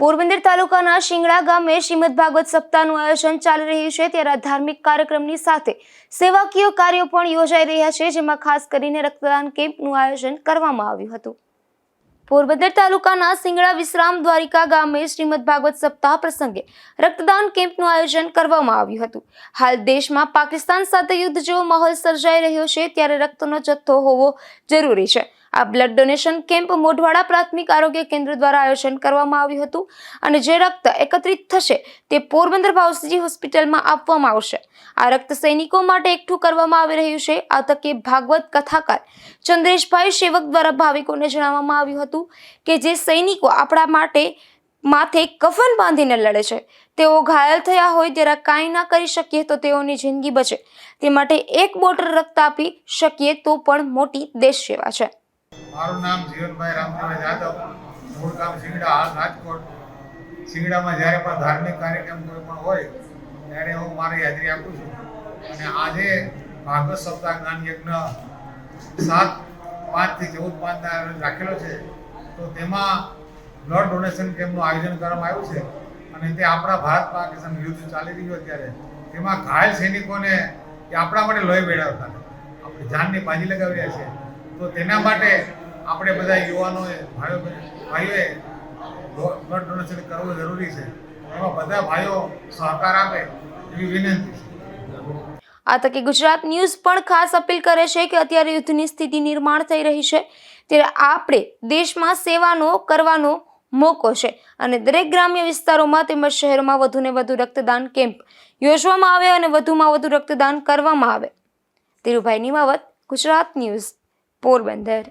પોરબંદર તાલુકાના શિંગડા ગામે શ્રીમદ ભાગવત સપ્તાહનું આયોજન ચાલી રહ્યું છે. ત્યારે ધાર્મિક કાર્યક્રમની સાથે સેવાકીય કાર્યો પણ યોજાઈ રહ્યા છે, જેમાં ખાસ કરીને રક્તદાન કેમ્પનું આયોજન કરવામાં આવ્યું હતું. પોરબંદર તાલુકાના સિંગડા વિશ્રામ દ્વારિકા ગામે શ્રીમદ ભાગવત સપ્તાહ પ્રસંગે રક્તદાન કેમ્પનું આયોજન કરવામાં આવ્યું હતું. હાલ દેશમાં પાકિસ્તાન સાથે યુદ્ધ જેવો માહોલ સર્જાઈ રહ્યો છે, ત્યારે રક્તનો જથ્થો હોવો જરૂરી છે. આ બ્લડ ડોનેશન કેમ્પ મોઢવાડા પ્રાથમિક આરોગ્ય કેન્દ્ર દ્વારા આયોજન કરવામાં આવ્યું હતું અને જે રક્ત એકત્રિત થશે તે પોરબંદર ભાવસીજી હોસ્પિટલમાં આપવામાં આવશે. આ રક્ત સૈનિકો માટે એકઠું કરવામાં આવી રહ્યું છે. આ તકે ભાગવત કથાકાર ચંદ્રેશભાઈ સેવક દ્વારા ભાવિકોને જણાવવામાં આવ્યું હતું કે જે સૈનિકો આપણા માટે માથે કફન બાંધીને લડે છે, તેઓ ઘાયલ થયા હોય ત્યારે કાંઈ ના કરી શકીએ તો તેઓની જિંદગી બચે. તે માટે એક બોટલ રક્ત આપી શકીએ તો પણ મોટી દેશ સેવા છે. મારું નામ જીવનભાઈ રામજીભાઈ જાદવ. મૂળ ગામ સિંગડા હાલ રાજકોટ. સિંગડામાં જ્યારે પણ ધાર્મિક કાર્યક્રમ કોઈ પણ હોય, ત્યારે હું મારી હાજરી આપું છું. અને આજે ભાગવત સપ્તાહ જ્ઞાન યજ્ઞ સાત પાંચથી ચૌદ પાંચના રાખેલો છે. તો તેમાં બ્લડ ડોનેશન કેમ્પનું આયોજન કરવામાં આવ્યું છે. અને તે આપણા ભારત પાકિસ્તાન યુદ્ધ ચાલી રહ્યું અત્યારે. તેમાં ઘાયલ સૈનિકોને એ આપણા માટે લોહી વેડાવતા આપણે જાનની બાજી લગાવી રહ્યા છે તો તેના માટે આપણે બધા યુવાનોએ, ભાઈઓ ભાઈઓએ બ્લડ ડોનેશન કરવું જરૂરી છે. એમાં બધા ભાઈઓ સહકાર આપે એવી વિનંતી આ તકે ગુજરાત ન્યૂઝ પણ ખાસ અપીલ કરે છે કે અત્યારે યુદ્ધની સ્થિતિ નિર્માણ થઈ રહી છે. ત્યારે આપણે દેશમાં સેવાનો કરવાનો મોકો છે અને દરેક ગ્રામ્ય વિસ્તારોમાં તેમજ શહેરોમાં વધુને વધુ રક્તદાન કેમ્પ યોજવામાં આવે અને વધુમાં વધુ રક્તદાન કરવામાં આવે. ધીરુભાઈ નિમાવત, ગુજરાત ન્યૂઝ, પોરબંદર.